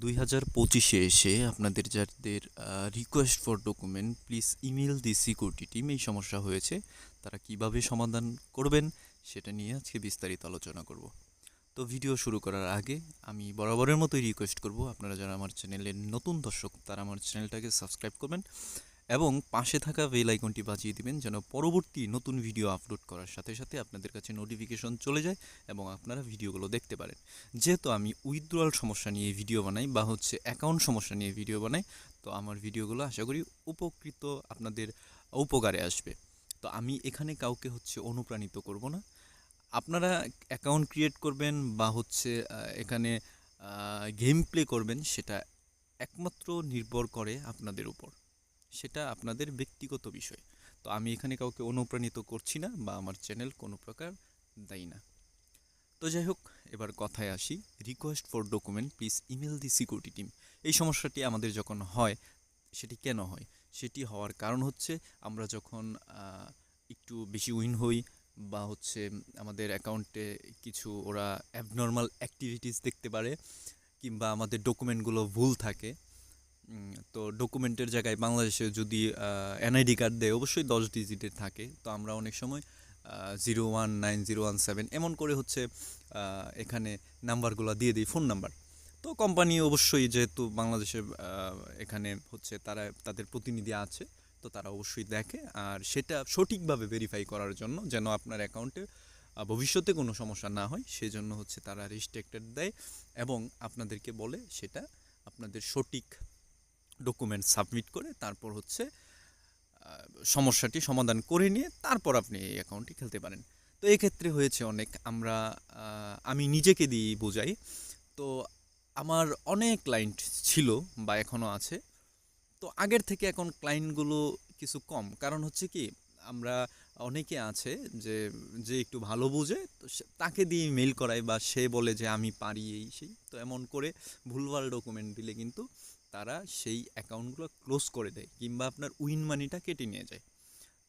দুই হাজার পঁচিশে এসে আপনাদের যাদের request for document please email the security team এই সমস্যা হয়েছে, তারা কীভাবে সমাধান করবেন সেটা নিয়ে আজকে বিস্তারিত আলোচনা করব। তো ভিডিও শুরু করার আগে আমি বরাবরের মতোই রিকোয়েস্ট করব, আপনারা যারা আমার চ্যানেলের নতুন দর্শক, তারা আমার চ্যানেলটাকে সাবস্ক্রাইব করবেন। এবং পাশে থাকা বেল আইকনটি বাজিয়ে দিবেন যেন পরবর্তী নতুন ভিডিও আপলোড করার সাথে সাথে আপনাদের কাছে নোটিফিকেশন চলে যায় এবং আপনারা ভিডিওগুলো দেখতে পারেন। যেহেতু আমি উইথড্রয়াল সমস্যা নিয়ে ভিডিও বানাই বা হচ্ছে অ্যাকাউন্ট সমস্যা নিয়ে ভিডিও বানাই, তো আমার ভিডিওগুলো আশা করি উপকৃত আপনাদের উপকারে আসবে। তো আমি এখানে কাউকে হচ্ছে অনুপ্রাণিত করব না। আপনারা অ্যাকাউন্ট ক্রিয়েট করবেন বা হচ্ছে এখানে গেম প্লে করবেন সেটা একমাত্র নির্ভর করে আপনাদের উপর। সেটা আপনাদের ব্যক্তিগত বিষয়। তো আমি এখানে কাউকে অনুপ্রাণিত করছি না বা আমার চ্যানেল কোনো প্রকার দেয় না। তো যাই হোক, এবার কথায় আসি। Request for document please email the security team এই সমস্যাটি আমাদের যখন হয়, সেটি কেন হয়? সেটি হওয়ার কারণ হচ্ছে আমরা যখন একটু বেশি উইন হই বা হচ্ছে আমাদের অ্যাকাউন্টে কিছু ওরা অ্যাবনর্মাল অ্যাক্টিভিটিস দেখতে পারে কিংবা আমাদের ডকুমেন্টগুলো ভুল থাকে তো ডকুমেন্টের জায়গায় বাংলাদেশে যদি এনআইডি কার্ড দেয়, অবশ্যই দশ ডিজিটের থাকে। তো আমরা অনেক সময় zero one nine zero one seven এমন করে হচ্ছে এখানে নাম্বারগুলো দিয়ে দিই ফোন নাম্বার তো কোম্পানি অবশ্যই যেহেতু বাংলাদেশে এখানে হচ্ছে তারা, তাদের প্রতিনিধি আছে, তো তারা অবশ্যই দেখে। আর সেটা সঠিকভাবে ভেরিফাই করার জন্য যেন আপনার অ্যাকাউন্টে ভবিষ্যতে কোনো সমস্যা না হয়, সেজন্য হচ্ছে তারা রেস্ট্রিক্টেড দেয় এবং আপনাদেরকে বলে সেটা আপনাদের সঠিক ডকুমেন্ট সাবমিট করে তারপর হচ্ছে সমস্যাটি সমাধান করে নিয়ে তারপর আপনি এই অ্যাকাউন্টটি খেলতে পারেন। তো এক্ষেত্রে হয়েছে অনেক, আমরা আমি নিজেকে দিয়ে বোঝাই। তো আমার অনেক ক্লায়েন্ট ছিল বা এখনও আছে। তো আগের থেকে এখন ক্লায়েন্টগুলো কিছু কম। কারণ হচ্ছে কি আমরা অনেকে আছে যে যে একটু ভালো বুঝে, তো তাকে দিয়ে মেল করাই বা সে বলে যে, আমি পারি এই সেই। তো এমন করে ভুলভাল ডকুমেন্ট দিলে কিন্তু তারা সেই অ্যাকাউন্টগুলো ক্লোজ করে দেয় কিংবা আপনার উইন মানিটা কেটে নিয়ে যায়।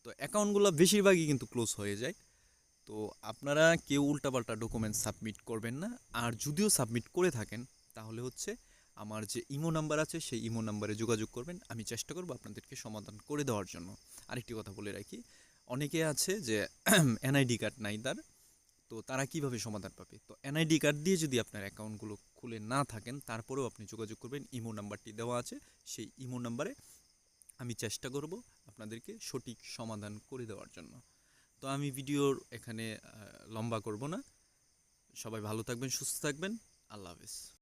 তো অ্যাকাউন্টগুলো বেশিরভাগই কিন্তু ক্লোজ হয়ে যায়। তো আপনারা কেউ উল্টাপাল্টা ডকুমেন্ট সাবমিট করবেন না। আর যদিও সাবমিট করে থাকেন, তাহলে হচ্ছে আমার যে ইমো নাম্বার আছে, সেই ইমো নাম্বারে যোগাযোগ করবেন। আমি চেষ্টা করব আপনাদেরকে সমাধান করে দেওয়ার জন্য। আরেকটি কথা বলে রাখি, অনেকে আছে যে এনআইডি কার্ড নাই তার, তো তারা কীভাবে সমাধান পাবে? তো এনআইডি কার্ড দিয়ে যদি আপনার অ্যাকাউন্টগুলো খুলে না থাকেন, তারপরেও আপনি যোগাযোগ করবেন। ইমো নাম্বারটি দেওয়া আছে, সেই ইমো নাম্বারে আমি চেষ্টা করব আপনাদেরকে সঠিক সমাধান করে দেওয়ার জন্য। তো আমি ভিডিওর এখানে লম্বা করব না। সবাই ভালো থাকবেন, সুস্থ থাকবেন। আল্লাহ হাফেজ।